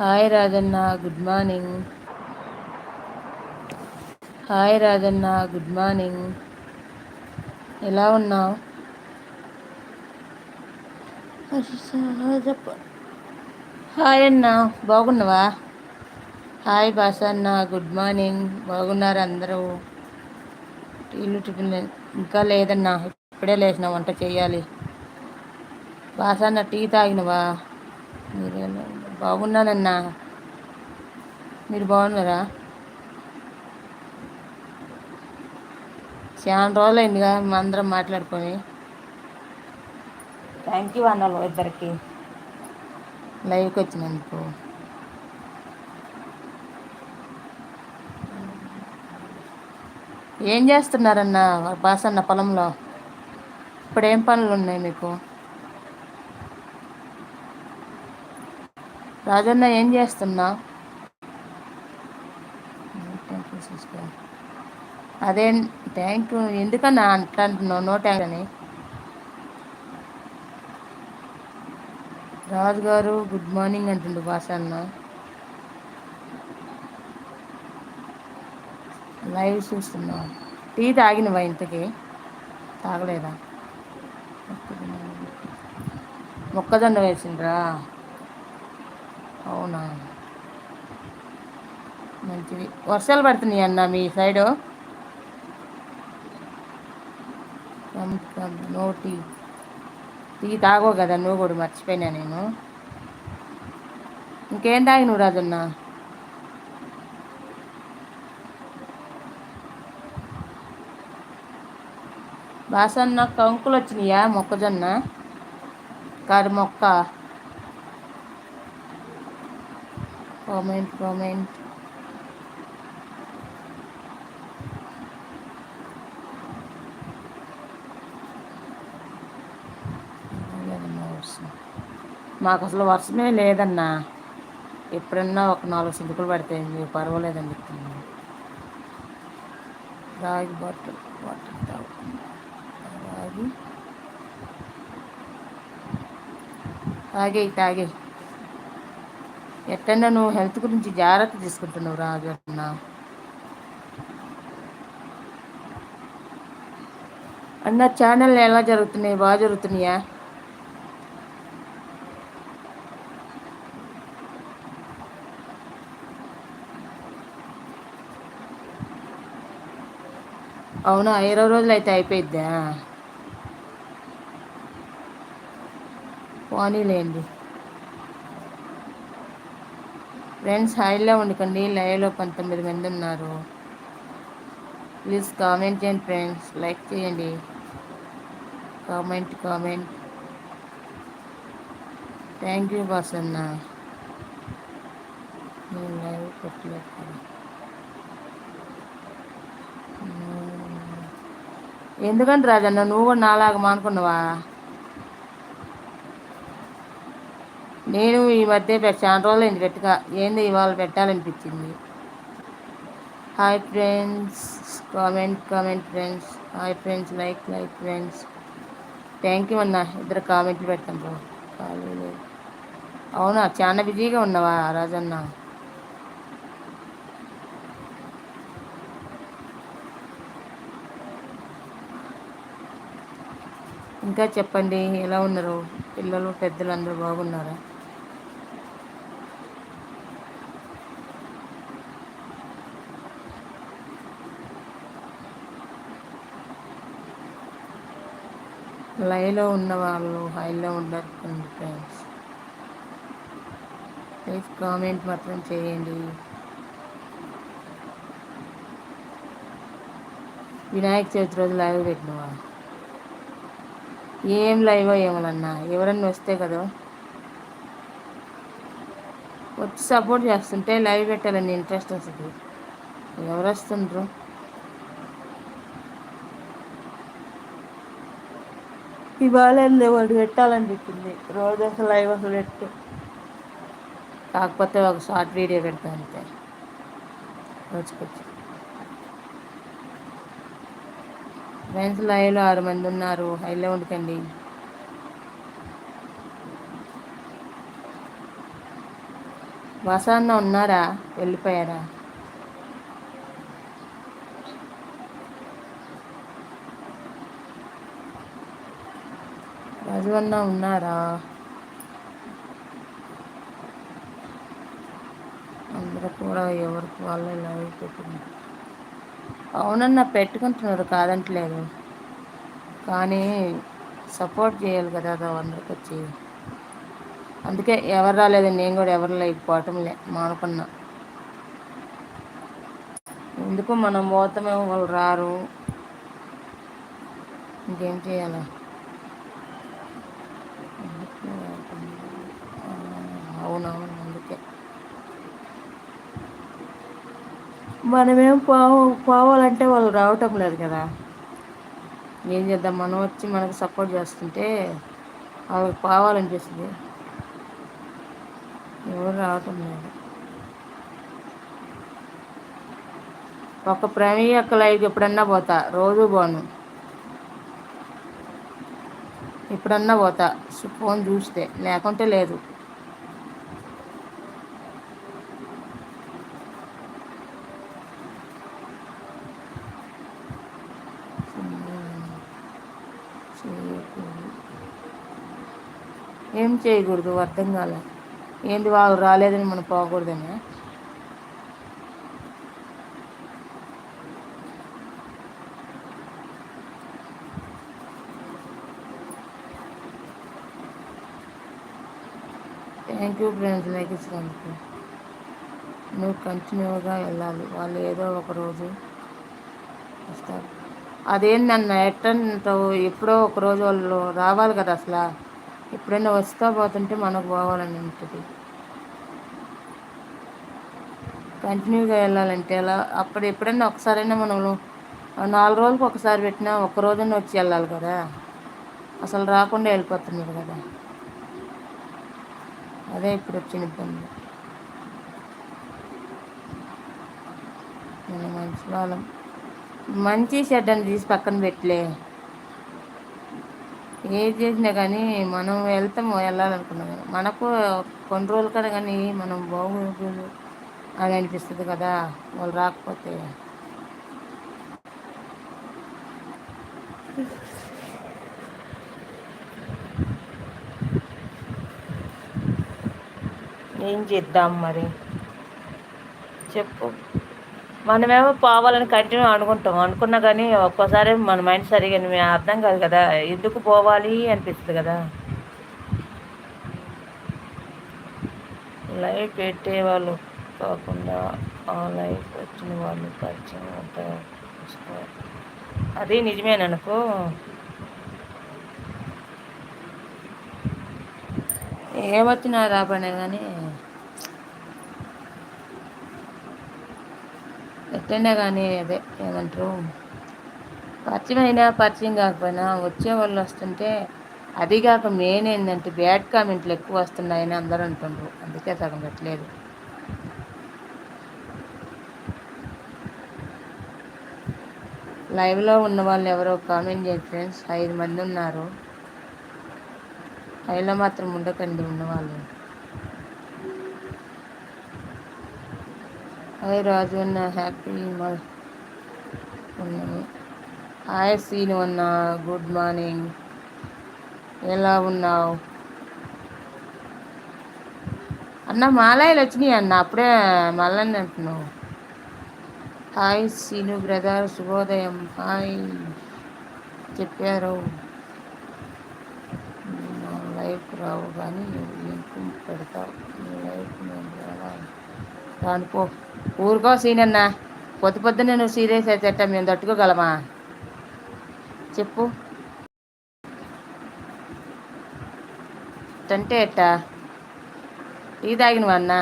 Hi Rajanna good morning. Hi Rajanna good morning. ఎలా ఉన్నావు? Hi అన్న బాగున్నావా? Hi Basanna good morning. బాగున్నారు అందరూ. టీలు టిఫిన్ ఇంకా లేదన్నా ఇప్పుడే లేచిన వంట చేయాలి. బాసన్న టీ తాగినవా? మీరు బాగున్నానన్నా. మీరు బాగున్నారా? చాలా రోజులు అయిందిగా అందరం మాట్లాడుకొని. థ్యాంక్ యూ అన్నాను ఇద్దరికి. లైవ్కి వచ్చినందుకు. ఏం చేస్తున్నారన్న బాసన్న పొలంలో? ఇప్పుడు ఏం పనులు ఉన్నాయి మీకు? రాజన్న ఏం చేస్తున్నా? అదే ట్యాంక్ ఎందుకన్నా అంట అంటున్నావు? నో ట్యాంక్ అని. రాజు గారు గుడ్ మార్నింగ్ అంటుండు భాషన్న లైవ్ చూస్తున్నా. టీ తాగినవా ఇంతకి? తాగలేదా? మొక్కజొన్న వేసిండ్రా. అవునా? మంచిది. వర్షాలు పడుతున్నాయి అన్న మీ సైడు? No tea. టీ తాగో కదా నువ్వు కూడా మర్చిపోయినా నేను. ఇంకేం తాగి నువ్వు రాజున్నా? బాసన్న కంకులు వచ్చినాయా మొక్కజొన్న? కారు మొక్క కామెంట్ కామెంట్. మాకు అసలు వర్షమే లేదన్నా. ఎప్పుడన్నా ఒక నాలుగు సింపులు పడితే పర్వాలేదని చెప్తున్నాను. రాగి బాటిల్ బాటిల్ తాగు రాగి. తాగే తాగే. ఎట్టన్నా నువ్వు హెల్త్ గురించి జాగ్రత్త తీసుకుంటున్నావు రాజు అన్న. అన్న ఛానల్ ఎలా జరుగుతున్నాయి? బాగా జరుగుతున్నాయా? అవునా? ఇరవై రోజులు అయితే అయిపోయిద్దా? పోనీలేండి. ఫ్రెండ్స్ హైలో ఉండకండి. లైవ్లో పంతొమ్మిది మంది ఉన్నారు. ప్లీజ్ కామెంట్ చేయండి ఫ్రెండ్స్. లైక్ చేయండి. Comment comment. Thank you boss అన్న నేను లైవ్ పెట్టలేదు ఎందుకంటే రాజన్న? నువ్వు కూడా నాలాగా మానుకున్నావా? నేను ఈ మధ్య చాలా రోజులు అయింది పెట్టగా. ఏంది ఇవాళ పెట్టాలనిపించింది? Hi friends comment comment friends hi friends like like friends thank you అన్న. ఇద్దరు కామెంట్లు పెడతాం బ్రో ఖాళీ అవునా? చాలా బిజీగా ఉన్నావా రాజన్న? ఇంకా చెప్పండి ఎలా ఉన్నారు పిల్లలు పెద్దలు అందరూ బాగున్నారా? లైవ్లో ఉన్న వాళ్ళు హైలో ఉండరు ఫ్రెండ్స్ ప్లీజ్ కామెంట్ మాత్రం చేయండి. వినాయక చవితి రోజు లైవ్ పెట్టినవా? ఏం లైవ్ ఏమోనన్నా ఎవరన్నా వస్తే కదా. వచ్చి సపోర్ట్ చేస్తుంటే లైవ్ పెట్టాలని ఇంట్రెస్ట్ వస్తుంది. ఎవరు వస్తుండ్రు? ఇవాళ వాడు చెప్పింది రోజు అసలు లైవ్ అసలు పెట్టు. కాకపోతే ఒక షార్ట్ వీడియో పెడతా అంతే. రోజుకొచ్చి. ఫ్రెండ్స్ లైవ్లో ఆరు మంది ఉన్నారు. హైలో ఉండకండి. వసన్న ఉన్నారా? వెళ్ళిపోయారా? రజవన్న ఉన్నారా? అందరూ కూడా ఎవరికి వాళ్ళు లైవ్ పెట్టుకున్నారు అవునన్నా పెట్టుకుంటున్నారు కాదంటలేదు. కానీ సపోర్ట్ చేయాలి కదా అందరికి వచ్చి. అందుకే ఎవరు రాలేదు నేను కూడా ఎవరు లేకపోవటం లే మానుకున్నా. ఎందుకు మనం పోతామే వాళ్ళు రారు. ఇంకేం చేయాలా? అవునవును అందుకే. మనమేం పోవ పోవాలంటే వాళ్ళు రావటం లేదు కదా. ఏం చేద్దాం? మనం వచ్చి మనకు సపోర్ట్ చేస్తుంటే వాళ్ళకి పోవాలనిపిస్తుంది. ఎవరు రావటం లేదు. ఒక ప్రమేయ యొక్క లైఫ్ ఎప్పుడన్నా పోతా. రోజు పోను. ఎప్పుడన్నా పోతా. ఫోన్ చూస్తే. లేకుంటే లేదు. ఏం చేయకూడదు అర్థం కాలే. ఏంటి వాళ్ళు రాలేదని మనం పోకూడదని? థ్యాంక్ యూ ఫ్రెండ్స్ లైక్ ఇచ్చినందుకు నువ్వు కంటిన్యూగా వెళ్ళాలి. వాళ్ళు ఏదో ఒక రోజు వస్తారు. అదేందన్న ఎట్టంటావు? ఎప్పుడో ఒక రోజు వాళ్ళు రావాలి కదా అసలు? ఎప్పుడైనా వస్తా పోతుంటే మనకు పోవాలని ఉంటుంది. కంటిన్యూగా వెళ్ళాలంటే అలా అప్పుడు ఎప్పుడైనా ఒకసారైనా మనం నాలుగు రోజులకు ఒకసారి పెట్టినా ఒక రోజున వచ్చి వెళ్ళాలి కదా. అసలు రాకుండా వెళ్ళిపోతున్నారు కదా. అదే ఇప్పుడు వచ్చిన ఇబ్బంది. మన మంచి వాళ్ళం. మంచి షెడ్ అని తీసి పక్కన పెట్టలే. ఏది చేసినా కానీ మనం వెళ్తాము వెళ్ళాలనుకున్నాం. మనకు కొన్ని రోజులు కదా కానీ మనం బాగుంటుంది అని అనిపిస్తుంది కదా వాళ్ళు రాకపోతే. ఏం చేద్దాం మరి? చెప్పు. మనమేమో పోవాలని కంటిన్యూ అనుకుంటాం. అనుకున్నా కానీ ఒక్కోసారి మన మైండ్ సరిగా అర్థం కాదు కదా. ఎందుకు పోవాలి అనిపిస్తుంది కదా. లైఫ్ పెట్టే వాళ్ళు కాకుండా ఆ లైఫ్ వచ్చిన వాళ్ళు పరిచయం అంతా అది నిజమేననుకో ఏమొచ్చినా రాబడే కానీ ఎట్టైనా కానీ అదే ఏమంటారు? పరిచయం అయినా పరిచయం కాకపోయినా వచ్చే వాళ్ళు వస్తుంటే అది కాక మెయిన్ ఏంటంటే బ్యాడ్ కామెంట్లు ఎక్కువ వస్తున్నాయని అందరూ అంటుండ్రు. అందుకే సగం పెట్టలేదు. లైవ్లో ఉన్న వాళ్ళు ఎవరో కామెంట్ చేయండి ఫ్రెండ్స్. ఐదు మంది ఉన్నారు. లైవ్లో మాత్రం ఉండకండి ఉన్నవాళ్ళు. హాయ్ రాజు అన్న హ్యాపీ ఉన్నాము హాయ్ సీను అన్న గుడ్ మార్నింగ్. ఎలా ఉన్నావు? అన్న మాలాయలు వచ్చినాయి అన్న అప్పుడే మళ్ళీ అంటున్నావు. హాయ్ సీను బ్రదర్ శుభోదయం. హాయ్. చెప్పారు. లైఫ్ రావు కానీ లింక్ పెడతావు. లైఫ్ నేను రానుకో ఊరుకో సీనన్నా. పొద్దు పొద్దున్నే నువ్వు సీరియస్ అయితే మేము తట్టుకోగలమా? చెప్పు. అంటే ఎట్టా? టీ తాగినవన్నా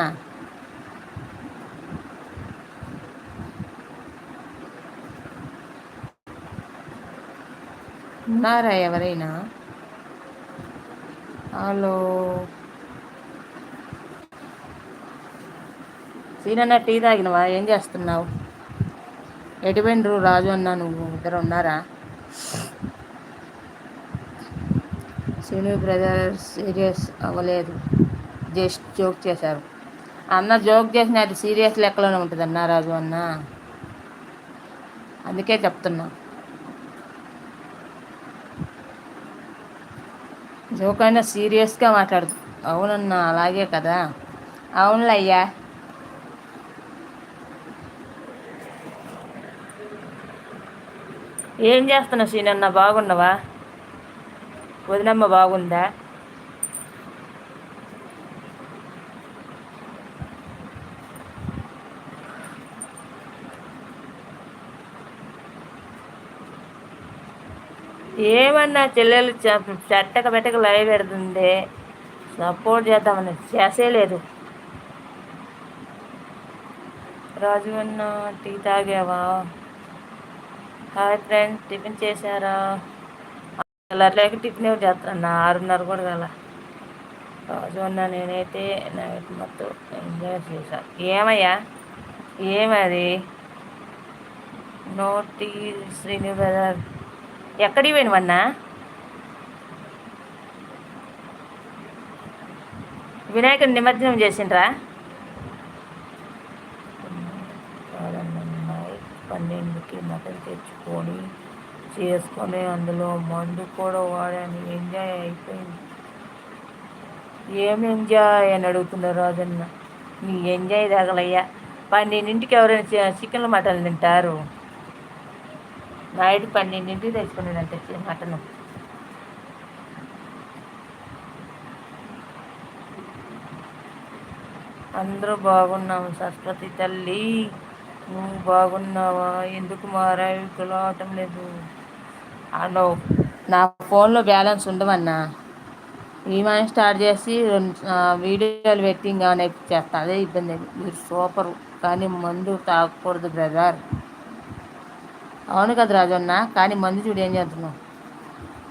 ఉన్నారా ఎవరైనా? హలో? సీనన్న టీ తాగినవా? ఏం చేస్తున్నావు? ఎటువెండ్రు రాజు అన్న నువ్వు? ఇద్దరు ఉన్నారా? సీను బ్రదర్ సీరియస్ అవ్వలేదు. జస్ట్ జోక్ చేశారు. అన్న జోక్ చేసిన అది సీరియస్ లెక్కలోనే ఉంటుంది అన్న రాజు అన్న. అందుకే చెప్తున్నా. జోక్ అయినా సీరియస్గా మాట్లాడు అవునన్నా అలాగే కదా? అవునులే ఏం చేస్తున్నావు సీనన్న? బాగున్నావా? వదినమ్మ బాగుందా? ఏమన్నా చెల్లెలు చెట్టక పెట్టక లైవ్ పెడుతుంది సపోర్ట్ చేద్దామని చేసేలేదు. రాజు అన్న టీ తాగావా? హాయ్ ఫ్రెండ్స్ టిఫిన్ చేశారా? కలర్లేక టిఫిన్ ఏమి చేస్తాను ఆరున్నర కూడా కదా రాజు ఉన్న నేనైతే నైట్ మొత్తం ఎంజాయ్ చేశాను ఏమయ్యా? ఏమది? నోటి శ్రీని బ్రదర్ ఎక్కడికి పోయినవన్నా వినాయకుడు నిమజ్జనం చేసిండ్రా? పన్నెండుకి మటన్ తెచ్చుకొని చేసుకొని అందులో మందు కూడా వాడాను. ఎంజాయ్ అయిపోయింది. ఏం ఎంజాయ్ అని అడుగుతున్నారు రాజన్న. నీ ఎంజాయ్ తగలయ్యా. పన్నెండింటికి ఎవరైనా చికెన్ మటన్ తింటారు. నైట్ పన్నెండింటికి తెచ్చుకునేదంటే మటన్. అందరూ బాగున్నాము సరస్వతి తల్లి. నువ్వు బాగున్నావా? ఎందుకు మారావి? కులవటం లేదు. హలో. నా ఫోన్లో బ్యాలెన్స్ ఉండవన్నా? ఈమాని స్టార్ట్ చేసి రెండు వీడియోలు పెట్టి ఇంకా చేస్తా. అదే ఇబ్బంది మీరు సూపరు. కానీ మందు తాగకూడదు బ్రదర్. అవును కదా రాజన్న. కానీ మందు చూడు ఏం చేస్తున్నావు?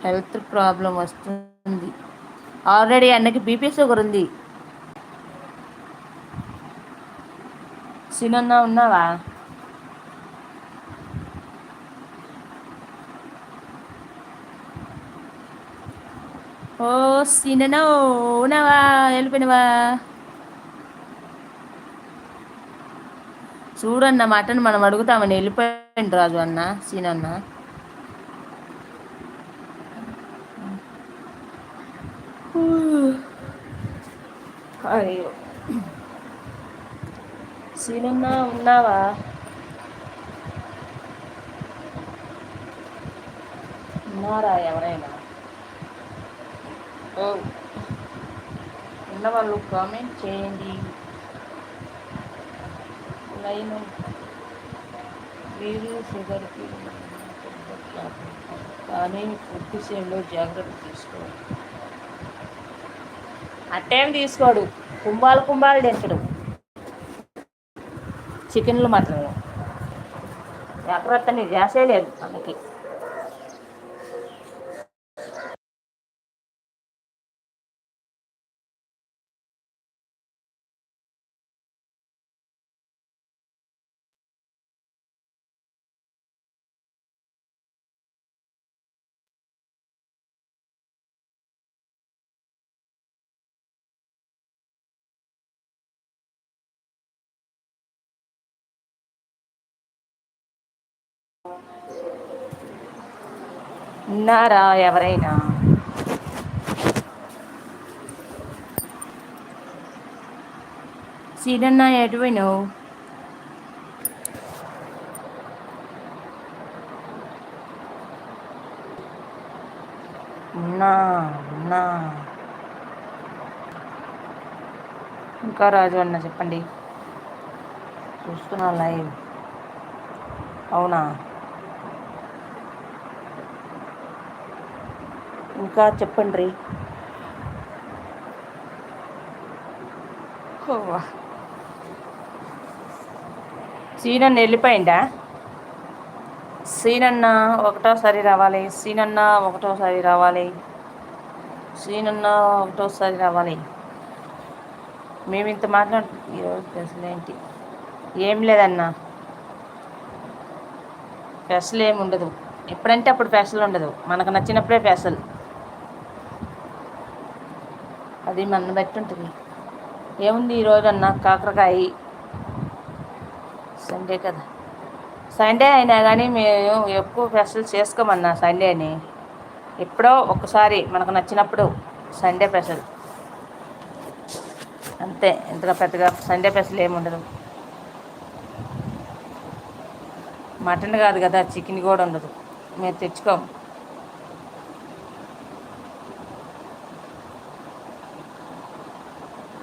హెల్త్ ప్రాబ్లం వస్తుంది. ఆల్రెడీ అన్నకి బీపీ షుగర్ ఉంది. సినన్నా ఉన్నావా? ఓ సిననో ఉన్నావా? వెళ్ళిపోయినవా? చూడన్న మటన్ మనం అడుగుతామని వెళ్ళిపోయింది రాజు అన్న సీనన్న. అయ్యో. సీనన్న ఉన్నావా? ఉన్నారా ఎవరైనా? ఓ. ఉన్నవాళ్ళు కామెంట్ చేయండి. లైన్. వీరు షుగర్కి కానీ ఫుడ్ విషయంలో జాగ్రత్త తీసుకోవాలి. అట్టేం తీసుకోడు. కుంభాలు కుంభాలు తెచ్చడం చికెన్లు మాత్రమే. జాగ్రత్త నీ చేసేయలేదు మనకి. ఉన్నారా ఎవరైనా? సీడన్న ఎటువైనా ఉన్నా ఉన్నా. ఇంకా రాజు అన్న చెప్పండి. చూస్తున్నా లైవ్. అవునా? ఇంకా చెప్పండి. సీనన్న వెళ్ళిపోయిందా? సీనన్న ఒకటోసారి రావాలి. సీనన్న ఒకటోసారి రావాలి. సీనన్న ఒకటోసారి రావాలి. మేము ఇంత మాట్లాడుతున్నాం ఈరోజు స్పెషల్ ఏంటి? ఏం లేదన్నా. స్పెషల్ ఏమి ఉండదు ఎప్పుడంటే అప్పుడు స్పెషల్ ఉండదు. మనకు నచ్చినప్పుడే స్పెషల్ అది మన బట్టి ఉంటుంది. ఏముంది ఈరోజు అన్న? కాకరకాయ. సండే కదా. సండే అయినా కానీ మేము ఎక్కువ స్పెషల్ చేసుకోమన్నా సండేని ఎప్పుడో ఒకసారి మనకు నచ్చినప్పుడు సండే స్పెషల్ అంతే. ఇంతగా పెద్దగా సండే స్పెషల్ ఏముండదు ఉండదు. మటన్ కాదు కదా చికెన్ కూడా ఉండదు. మేము తెచ్చుకోము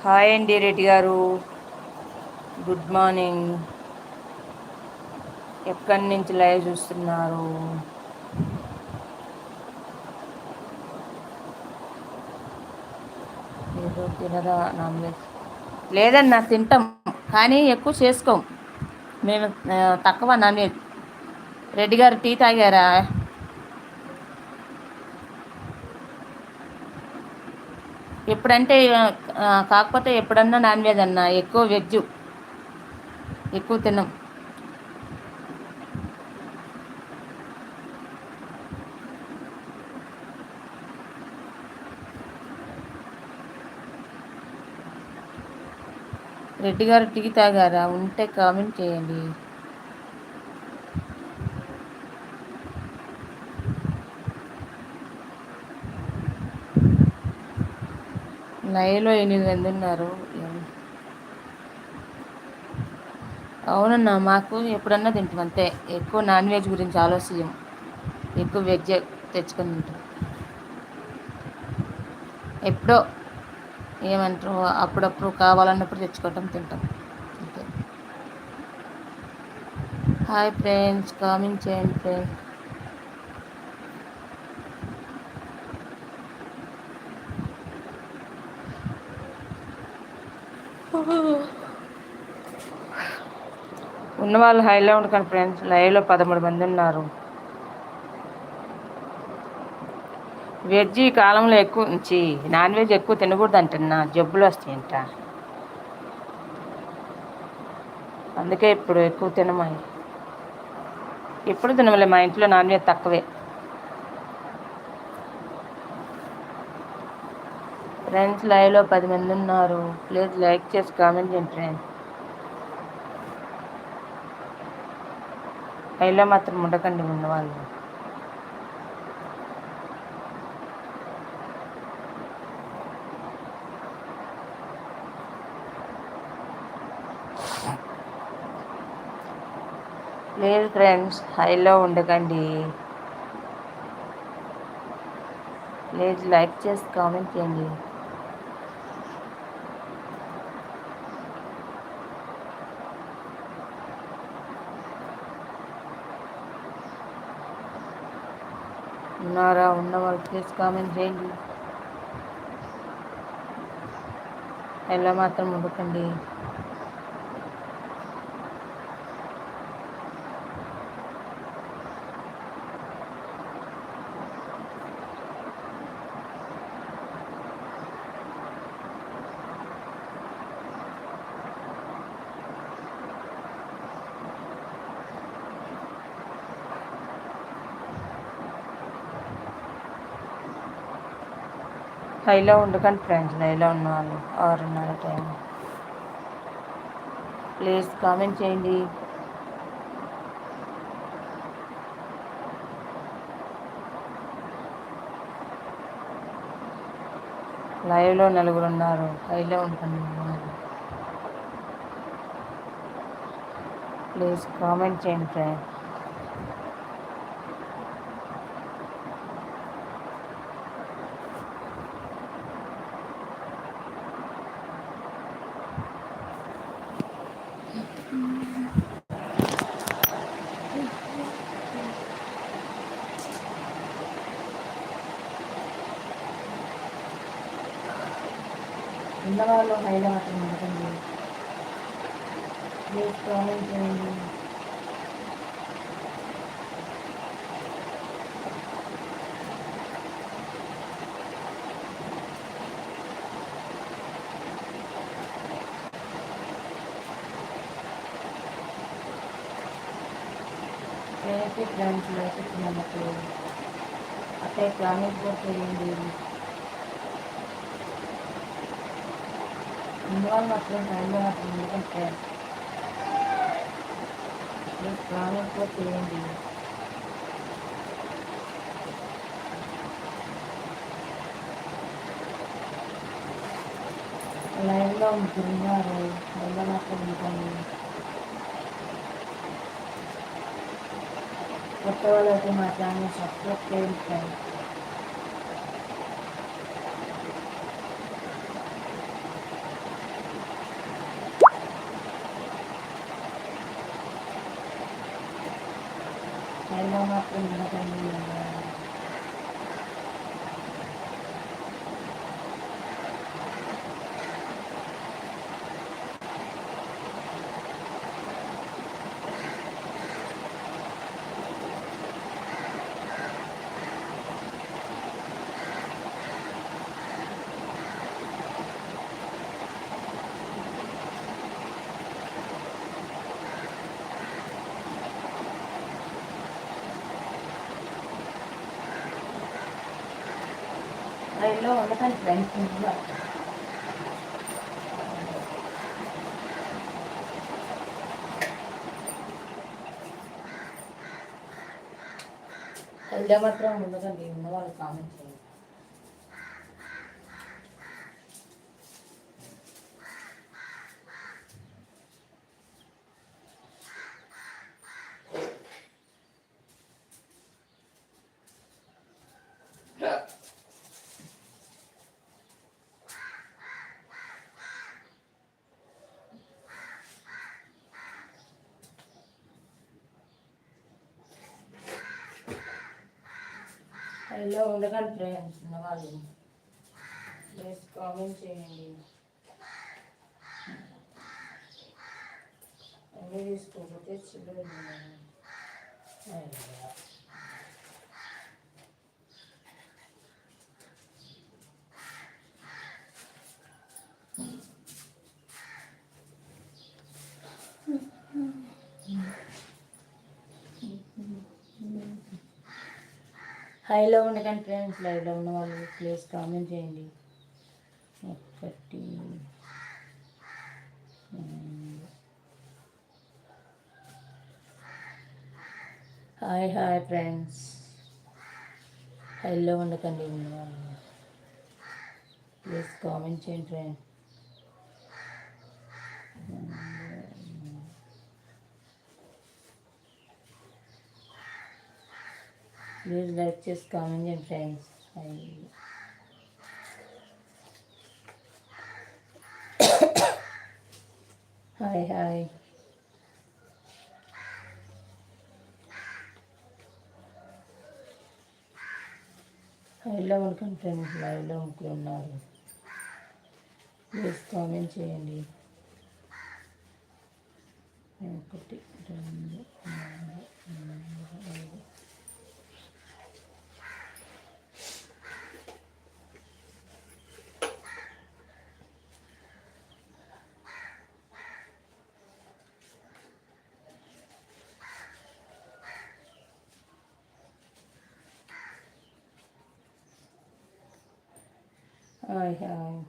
హాయ్ అండి రెడ్డి గారు. Good morning. ఎక్కడి నుంచి లైవ్ చూస్తున్నారు? ఏదో తినదా నాన్ వెజ్? నాకు తింటాం కానీ ఎక్కువ చేసుకోం. మేము తక్కువ నాన్ వెజ్. రెడ్డి గారు టీ తాగారా? ఎప్పుడంటే కాకపోతే ఎప్పుడన్నా నాన్ వెజ్ అన్నా ఎక్కువ వెజ్ ఎక్కువ తిన్నాం రెడ్డి గారు టీ తాగారా? ఉంటే కామెంట్ చేయండి. లైవ్లో ఎనిమిది మంది ఉన్నారు. అవునన్నా మాకు ఎప్పుడన్నా తింటాం అంతే. ఎక్కువ నాన్ వెజ్ గురించి ఆలోచన ఎక్కువ వెజ్ తెచ్చుకొని తింటాం. ఎప్పుడో ఏమంటారు అప్పుడప్పుడు కావాలన్నప్పుడు తెచ్చుకోవటం తింటాం. అంతే. హాయ్ ఫ్రెండ్స్ కామెంట్ చేయండి ఫ్రెండ్స్ ఉన్నవాళ్ళు హైలో ఉండకండి ఫ్రెండ్స్. లైవ్లో పదమూడు మంది ఉన్నారు. వెజ్ ఈ కాలంలో ఎక్కువ నుంచి నాన్ వెజ్ ఎక్కువ తినకూడదు అంటున్నా. జబ్బులు వస్తాయంట. అందుకే ఇప్పుడు ఎక్కువ తినమా ఎప్పుడు తినమలే? మా ఇంట్లో నాన్ వెజ్ తక్కువే. ఫ్రెండ్స్ లైవ్లో పది మంది ఉన్నారు. ప్లీజ్ లైక్ చేసి కామెంట్ చేయండి ఫ్రెండ్స్ లైవ్లో మాత్రం ఉండకండి ఉన్నవాళ్ళు లేదు ఫ్రెండ్స్ హైలో ఉండకండి. లేదు లైక్ చేసి కామెంట్ చేయండి. ఉన్నారా ఉన్న వాళ్ళు ప్లీజ్ కామెంట్ చేయండి. ఎలా మాత్రం ఉండకండి. హైలో ఉండకండి ఫ్రెండ్స్ హైలో ఉన్న వాళ్ళు ఆరున్నర టైం. ప్లీజ్ కామెంట్ చేయండి. లైవ్లో నలుగురు ఉన్నారు. హైలో ఉంటుంది ప్లీజ్ కామెంట్ చేయండి ఫ్రెండ్స్. ఉన్నవాళ్ళు హైలో మాత్రం ఉండకండి ప్లీజ్ కామెంట్ చేయండి ప్లేస్ ఫ్రెండ్స్ లైక్ ఇచ్చినందుకు అట్టే కామెంట్ కూడా చేయండి ఇందువల్ల మాత్రం హ్యాండ్ మాత్రం ఎందుకంటే ప్రాణంతో చేయండి లైవ్లో ఉంటున్నారు లైవ్లో మాత్రం ఉంటాను కొత్త వాళ్ళైతే మా ఛానల్ సబ్స్క్రైబ్ చేయండి ఫ్రెండ్స్ లైవ్లో మాత్రం ఉండకండి లైవ్లో ఉండకండి ఫ్రెండ్స్ ఇంట్లో లైవ్లో మాత్రం ఉండకండి ఉన్న వాళ్ళు కామెంట్ చేయండి లైవ్లో ఉండకండి ఫ్రెండ్స్ ఉన్న వాళ్ళు ప్లీజ్ కామెంట్ చేయండి. అన్నీ తీసుకోకపోతే చిల్లర హైలో ఉండకండి ఫ్రెండ్స్ లైవ్లో ఉన్న వాళ్ళు ప్లీజ్ కామెంట్ చేయండి. ఒకటి. హాయ్ హాయ్ ఫ్రెండ్స్ హైలో ఉండకండి ఉన్న వాళ్ళు ప్లీజ్ కామెంట్ చేయండి ఫ్రెండ్స్ ప్లీజ్ లైక్ చేసి కామెంట్ చేయండి ఫ్రెండ్స్ హాయ్ హాయ్ హైలో ఉండకండి ఫ్రెండ్స్ లైవ్లో ముగ్గురు ఉన్నారు ప్లీజ్ కామెంట్ చేయండి. ఒకటి రెండు 哎呀！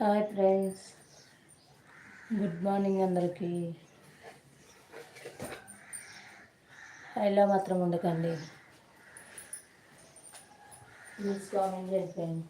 హాయ్ ఫ్రెండ్స్. గుడ్ మార్నింగ్ అందరికీ. ఇలా మాత్రం ఉండకండి. ప్లీజ్ కామెంట్ చేయండి.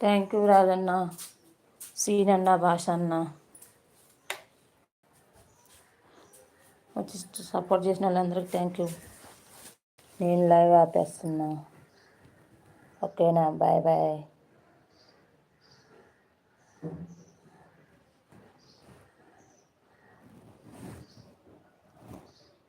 థ్యాంక్ యూ రాజన్న సీన్ అన్న భాష అన్న వచ్చి సపోర్ట్ చేసిన వాళ్ళందరికీ థ్యాంక్ యూ నేను లైవ్ ఆపేస్తున్నా. ఓకేనా బాయ్ బాయ్